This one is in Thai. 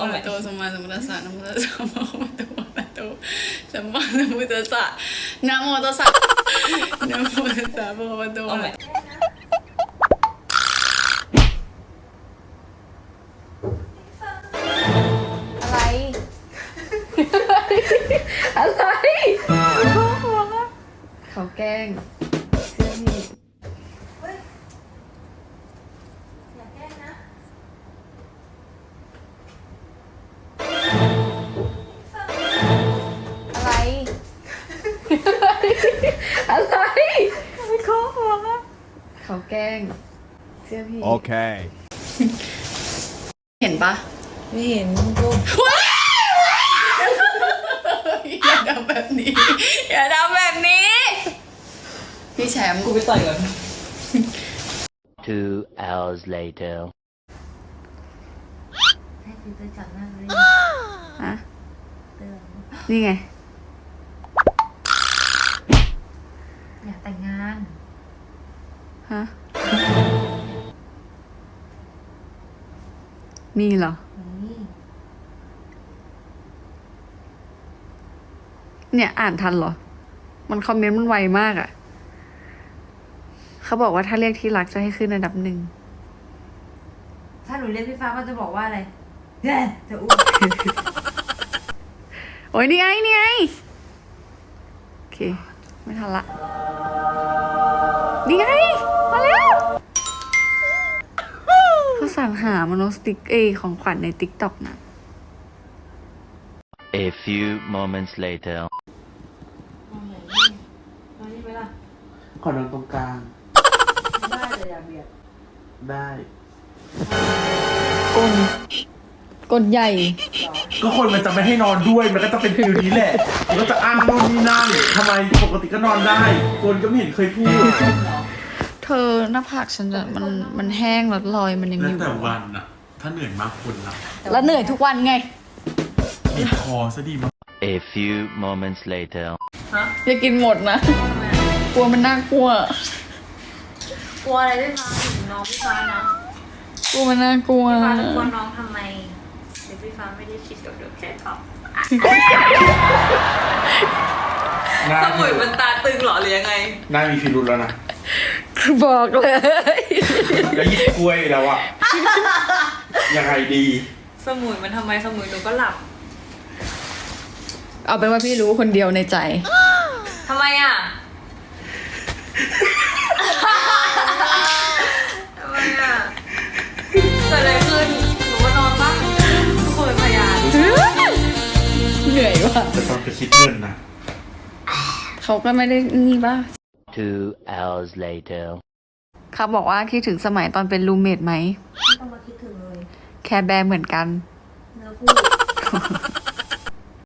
อะระหะโตสัมมาสัมพุทธัสสะนะโมตัสสะภะคะวะโตอะระหะโตสัมมาสัมพุทธัสสะนะโมตัสสะนะโมตัสสะภะคะวะโตอะระหะอะไร อะไรเขาแกล้งเชื่อพี่ เขาแกล้งเชื่อพี่ Okay. เห็นปะไม่เห็นกูอย่าทำแบบนี้ อย่าทำแบบนี้ พี่แชมป์กูไปต่อยก่อน Two hours later. ให้คือจะจับหน้าเลยฮะเตือนนี่ไง อยากแต่งงาน ฮะมีเหรอนี่เนี่ยอ่านทันเหรอ มันคอมเมนต์มันไวมากอะ่ะ เขาบอกว่าถ้าเรียกที่รักจะให้ขึ้นอันดับหนึ่ง ถ้าหนูเรียกพี่ฟ้าก็จะบอกว่าอะไรเย้จะอ้วกโอ้ยนี่ไงนี่ไงโอเค ไม่ทันละนี่ไง หามโนสติกเอยของขวัญในติ๊กต็อกนะ A few moments later. มานี่ไปล่ะขอนอนตรงกลางได้เลยอย่าเบียดได้กลกลใหญ่ ก็คนมันจะไม่ให้นอนด้วย มันก็จะเป็นฟิลนี้แหละมันก็จะอ้างโน่นนี่นั่นทำไมปกติก็นอนได้คนก็ไม่เห็นเคยพูด เธอหน้าผากฉันจะมันมันแห้งแล้วรอยมันยังแล้อวยู่แต่วันอะถ้าเหนื่อยมากคนละแล้วเหนื่อยทุกวันไงบีบคอซะดีมาก A few moments later. อย่ากินหมดนะ กลัวมันน่ากลัว กลัวอะไรพี่ฟ้าถึงน้องพี่ฟ้านะกลัวมันน่ากลัว พี่ฟ้าจะกลัวน้องทำไมเดี๋ยวพี่ฟ้าไม่ได้คิดกับเดี๋ยวแค่เขาหน้าสมุยมันตาตึงเหรอหรือยังไง หน้ามีพิรุธแล้วนะ บอกเลย แล้วหยิบกล้วยแล้วอะยังไงดี สมุยมันทำไมสมุยหนูก็หลับเอาเป็นว่าพี่รู้คนเดียวในใจ ทำไมอะ ทำไมอะเกิดอะไรขึ้นหนูก็นอนปะทุกคนเป็นพยานเหนื่อยว่ะแต่ตอนไปคิดเงินนะเขาก็ไม่ได้นี่ป่ะ Two hours later. เขาบอกว่าคิดถึงสมัยตอนเป็นรูเมทไหม ไม่ต้องมาคิดถึงเลย แคร์แบร์เหมือนกัน เนื้อคู่